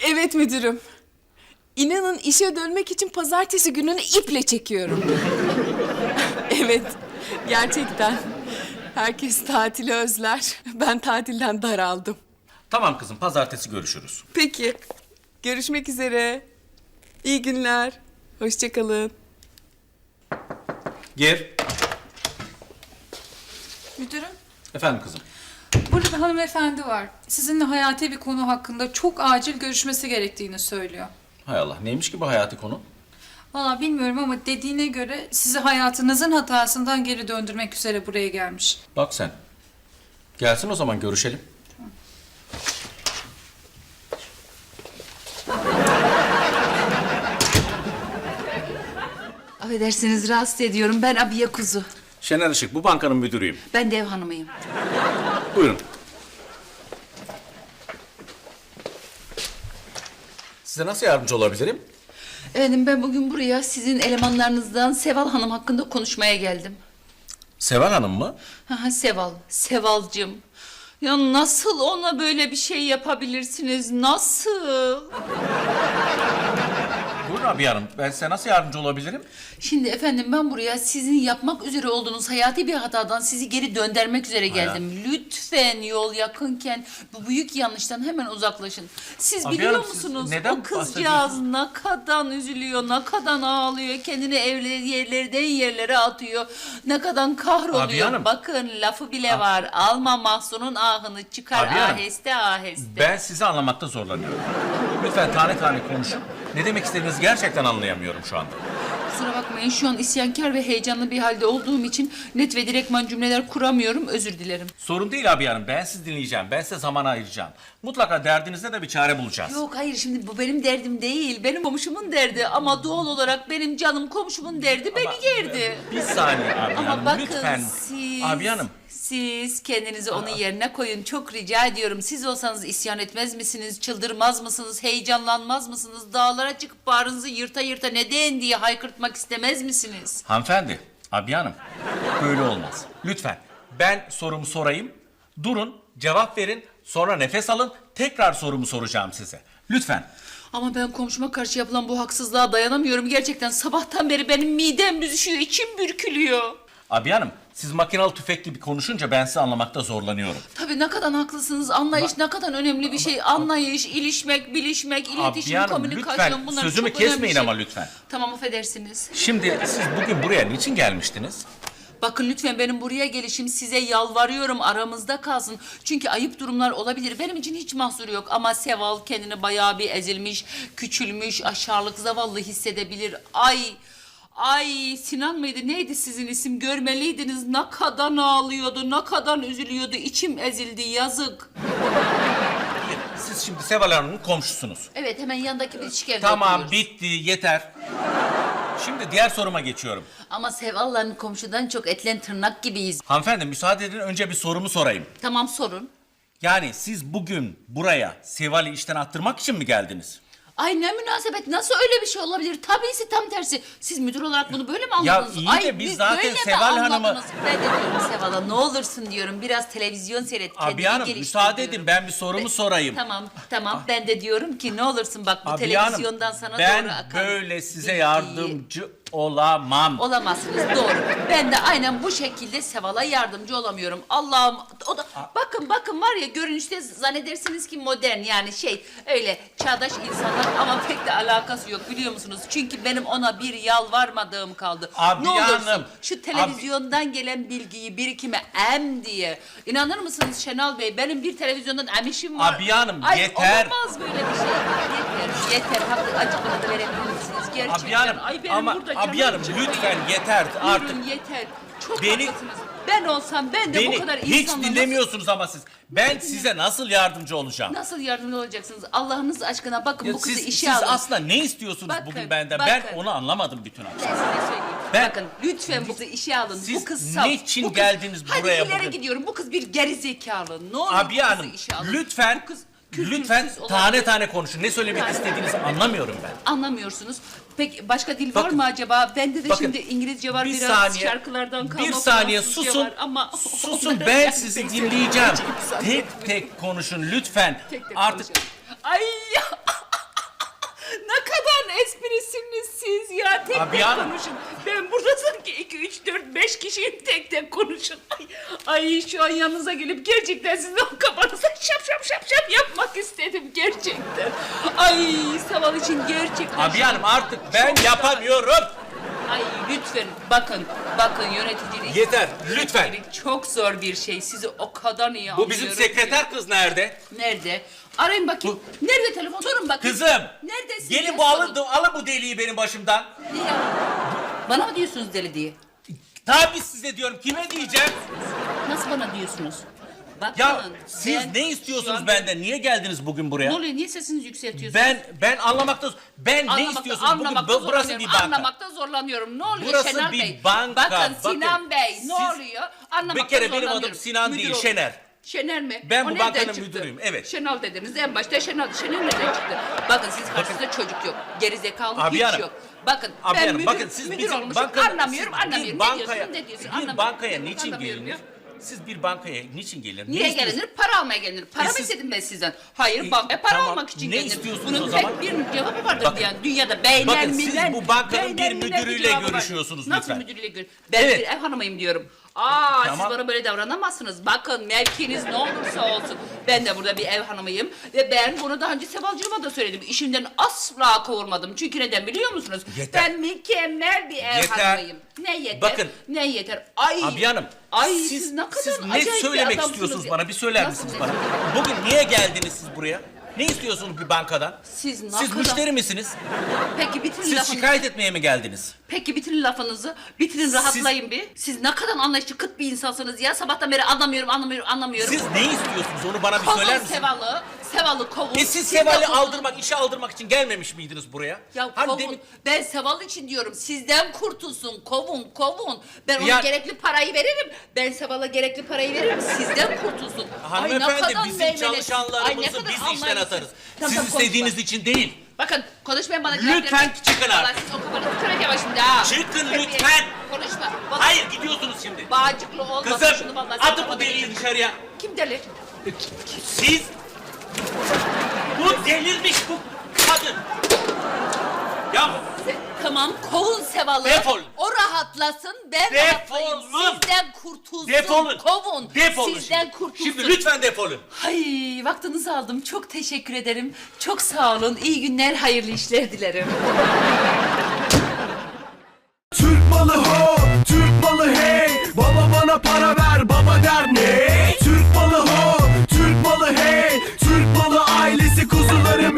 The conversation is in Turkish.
Evet müdürüm. İnanın işe dönmek için pazartesi gününü iple çekiyorum. evet, gerçekten. Herkes tatili özler. Ben tatilden daraldım. Tamam kızım pazartesi görüşürüz. Peki, görüşmek üzere. İyi günler. Hoşçakalın. Gir. Müdürüm, Efendim kızım. Burada bir hanımefendi var. Sizinle hayati bir konu hakkında çok acil görüşmesi gerektiğini söylüyor. Hay Allah neymiş ki bu hayati konu? Valla bilmiyorum ama dediğine göre sizi hayatınızın hatasından geri döndürmek üzere buraya gelmiş. Bak sen. Gelsin o zaman görüşelim. Affedersiniz rahatsız ediyorum. Ben Abiye Kuzu. Şener Işık bu bankanın müdürüyüm. Ben de ev hanımıyım. Buyurun. Size nasıl yardımcı olabilirim? Efendim ben bugün buraya sizin elemanlarınızdan Seval Hanım hakkında konuşmaya geldim. Seval Hanım mı? Ha, Seval, Sevalcığım. Ya nasıl ona böyle bir şey yapabilirsiniz? Nasıl? Buyurun abi Hanım. Ben size nasıl yardımcı olabilirim? Şimdi efendim ben buraya sizin yapmak üzere olduğunuz hayati bir hatadan sizi geri döndürmek üzere geldim. Lütfen yol yakınken bu büyük yanlıştan hemen uzaklaşın. Siz Abi biliyor hanım, siz musunuz neden o kızcağız bahsediyorsunuz? ne kadar üzülüyor, ne kadar ağlıyor, kendini evli yerlerden yerlere atıyor, ne kadar Abi kahroluyor. hanım. Bakın lafı bile var. Alma mahzunun ahını çıkar Abi hanım. aheste aheste. Ben sizi anlamakta zorlanıyorum. Lütfen tane tane konuşun. Ne demek istediğinizi gerçekten anlayamıyorum şu anda. Kusura bakmayın şu an isyankar ve heyecanlı bir halde olduğum için net ve direktman cümleler kuramıyorum. Özür dilerim. Sorun değil abi hanım. Ben sizi dinleyeceğim. Ben size zaman ayıracağım. Mutlaka derdinize de bir çare bulacağız. Yok hayır şimdi bu benim derdim değil. Benim komşumun derdi ama doğal olarak benim canım komşumun derdi beni gerdi. Bir saniye abi Ama hanım. bakın Lütfen. siz... Abi hanım. Siz kendinizi onun yerine koyun. Çok rica ediyorum. Siz olsanız isyan etmez misiniz? Çıldırmaz mısınız? Heyecanlanmaz mısınız? Dağlara çıkıp bağrınızı yırta yırta neden diye haykırtmak istemez misiniz? Hanımefendi, abi hanım. Böyle olmaz. Lütfen. Ben sorumu sorayım. Durun, cevap verin. Sonra nefes alın. Tekrar sorumu soracağım size. Lütfen. Ama ben komşuma karşı yapılan bu haksızlığa dayanamıyorum. Gerçekten sabahtan beri benim midem büzüşüyor, içim bürkülüyor. Abi hanım, siz makinalı tüfek gibi konuşunca ben sizi anlamakta zorlanıyorum. Tabii ne kadar haklısınız. Anlayış ne kadar önemli bir şey. Anlayış, ilişmek, bilişmek, iletişim, hanım, komünikasyon lütfen bunlar sözümü çok önemli kesmeyin şey. ama lütfen. Tamam affedersiniz. Şimdi siz bugün buraya niçin gelmiştiniz? Bakın lütfen benim buraya gelişim size yalvarıyorum aramızda kalsın. Çünkü ayıp durumlar olabilir. Benim için hiç mahsuru yok ama Seval kendini bayağı bir ezilmiş, küçülmüş, aşağılık, zavallı hissedebilir. Ay Ay Sinan mıydı neydi sizin isim görmeliydiniz ne kadar ağlıyordu ne kadar üzülüyordu içim ezildi yazık. Siz şimdi Seval Hanım'ın komşusunuz. Evet hemen yandaki bitişik evde Tamam, oturuyoruz. bitti, yeter. Şimdi diğer soruma geçiyorum. Ama Seval'la komşudan çok etlen tırnak gibiyiz. Hanımefendi müsaade edin önce bir sorumu sorayım. Tamam sorun. Yani siz bugün buraya Seval'i işten attırmak için mi geldiniz? Ay ne münasebet nasıl öyle bir şey olabilir? Tabiisi tam tersi. Siz müdür olarak bunu böyle mi anladınız? iyi de biz zaten böyle mi Seval Hanım'ı- anladınız? Ben de diyorum Seval'a ne olursun diyorum biraz televizyon seyret kendini Abi hanım geliştir müsaade diyorum. edin ben bir sorumu sorayım. Tamam tamam ben de diyorum ki ne olursun bak bu Abi televizyondan hanım, sana ben doğru akan böyle size bilgiyi- yardımcı olamam. Olamazsınız doğru. Ben de aynen bu şekilde Seval'a yardımcı olamıyorum. Allah'ım o da bakın bakın var ya görünüşte zannedersiniz ki modern yani şey öyle çağdaş insanlar ama pek de alakası yok biliyor musunuz? Çünkü benim ona bir yalvarmadığım kaldı. Abi ne olursun hanım, şu televizyondan gelen bilgiyi birikime em diye. İnanır mısınız Şenal Bey benim bir televizyondan emişim var. Abi hanım, Ay, yeter. Olamaz böyle bir şey. Yeter. Haklı bana da verebilir misiniz? Gerçekten. Abi hanım Ay benim ama burada abi canım hanım çıkıyor. lütfen yeter artık. Buyurun yeter. Çok Beni- haklısınız. Ben olsam ben de bu Beni kadar hiç insanla dinlemiyorsunuz ama siz. Ben size nasıl yardımcı olacağım? Nasıl, nasıl yardımcı olacaksınız? Allah'ınız aşkına bakın Ya bu kızı siz, işe siz alın. aslında ne istiyorsunuz Bakın, bugün benden? Ben bakın. onu anlamadım bütün Ben akşam. size söyleyeyim. Ben- Bakın lütfen bu kızı işe alın. Siz bu kız saf. niçin bu kız... geldiniz Hadi buraya ileri bugün? gidiyorum. Bu kız bir geri zekalı. Ne olur bu Abi kızı hanım işe alın. lütfen Kültürsüz Lütfen tane tane konuşun. Ne söylemek istediğinizi anlamıyorum ben. Anlamıyorsunuz. Peki başka dil var mı acaba? Bende de Bakın. şimdi İngilizce var biraz şarkılardan kalma bir saniye susun. var ama susun ben sizi dinleyeceğim. Tek tek konuşun lütfen. Tek tek Artık. Ay ya. ne kadar esprisiniz siz ya. Tek Abi tek konuşun. Ben burada sanki iki, üç, dört, beş kişiyim tek tek konuşun. Ay, ay şu an yanınıza gelip gerçekten sizin o kafanıza şap şap şap şap yapmak istedim gerçekten. Ay Seval için gerçekten. Abi hanım artık ben yapamıyorum. Ay lütfen bakın, bakın yöneticilik. Yeter, lütfen. Yöneticilik Çok zor bir şey. Sizi o kadar iyi Bu bizim anlıyorum ki. sekreter kız nerede? Nerede? Arayın bakayım. Nerede telefon? Sorun bakayım. Kızım. Neredesin? Gelin bu alın, sorun. alın bu deliği benim başımdan. Niye? Bana mı diyorsunuz deli diye? Tabii size diyorum. Kime diyeceğim? Nasıl bana diyorsunuz? Bakın. Ya siz ben ne istiyorsunuz benden? Niye geldiniz bugün buraya? Ne oluyor? Niye sesinizi yükseltiyorsunuz? Ben ben anlamakta ben ne Anlamakta- istiyorsunuz? Bugün anlamakta bu- burası bir zorlanıyorum, banka. Anlamakta zorlanıyorum. Ne oluyor Burası Şener bir Bey? banka, Bakın, bakın. Sinan Bey ne Siz- oluyor? Anlamakta Bir kere benim zorlanıyorum. adım Sinan Müdür değil, olun. Şener. Şener mi? Ben O bu nereden bankanın çıktı? müdürüyüm, evet. Şenal dediniz. En başta Şenal. Şener nereden çıktı? Bakın siz karşınızda çocuk yok. Gerizekalı Abi hiç hanım. yok. Bakın Abi ben hanım, müdür, bakın siz müdür bizim olmuşum. bankanın- anlamıyorum, siz anlamıyorum. Bir ne bankaya, diyorsun, ne diyorsun? bir Anlamıyorum. bankaya niçin Anlamıyorum ya. gelinir? Siz bir bankaya niçin gelinir? Niye istiyorsunuz? gelinir? Para almaya gelinir. Para E mı siz- istedim ben sizden? Hayır, E, bankaya para tamam. almak için Ne gelinir. istiyorsunuz Bunun o zaman? tek bir cevabı vardır Bakın. yani dünyada. Beyler Bakın siz bu bankanın bir müdürüyle görüşüyorsunuz Nasıl lütfen. müdürüyle görüş? Ben Evet. bir ev hanımıyım diyorum. Aa Tamam. siz bana böyle davranamazsınız. Bakın mevkiniz ne olursa olsun. Ben de burada bir ev hanımıyım. Ve ben bunu daha önce Sevalcığıma da söyledim. İşimden asla kovulmadım. Çünkü neden biliyor musunuz? Yeter. Ben mükemmel bir ev Yeter. hanımıyım. Ne yeter? Bakın. Ne yeter? Ay. Abi hanım, Ay siz, ne kadar siz ne acayip bir söylemek adamsınız istiyorsunuz ya. bana? Bir söyler Nasıl misiniz bana? söylemek? Bugün niye geldiniz siz buraya? Ne istiyorsunuz bir bankadan? Siz ne Siz kadar- müşteri misiniz? Peki bitirin Siz lafınızı. şikayet etmeye mi geldiniz? Peki bitirin lafınızı. Bitirin rahatlayın bir. Siz ne kadar anlayışlı kıt bir insansınız ya. Sabahtan beri anlamıyorum, anlamıyorum, anlamıyorum. Siz ne istiyorsunuz? Onu bana bir kovun söyler misiniz? Seval'ı. Seval'ı kovun. E siz de Seval'i kovun. aldırmak, işe aldırmak için gelmemiş miydiniz buraya? Ya Hani kovun. demin- Ben Seval için diyorum. Sizden kurtulsun. Kovun, kovun. Ben ona Ya- gerekli parayı veririm. Ben Seval'a gerekli parayı veririm. Sizden kurtulsun. Ay, ne kadar bizim meymenet- Ay, ne çalışanlarımızı kadar biz işten anlayışsız. atarız. Tamam, Siz tamam, istediğiniz konuşma. için değil. Bakın konuşmayın bana. Lütfen cevap vermeyin. çıkın Vallahi artık. siz o kafanızı kıracağım şimdi ha. Çıkın Terbiyesiz. lütfen. Konuşma. Vallahi Hayır gidiyorsunuz şimdi. Bağcıklı şunu Kızım atın bu deliği dışarıya. Kim deli? Siz bu delirmiş bu kadın. Ya Tamam kovun Seval'ı. Defolun rahatlasın. Ben Defolun. Sizden kurtulsun. Defolun. Kovun. Defolun Sizden şimdi. kurtulsun. Şimdi lütfen defolun. Hay vaktinizi aldım. Çok teşekkür ederim. Çok sağ olun. İyi günler, hayırlı işler dilerim. Türk malı ho, Türk malı hey. Baba bana para ver, baba der ne? Türk malı ho, Türk malı hey. Türk malı ailesi kuzularım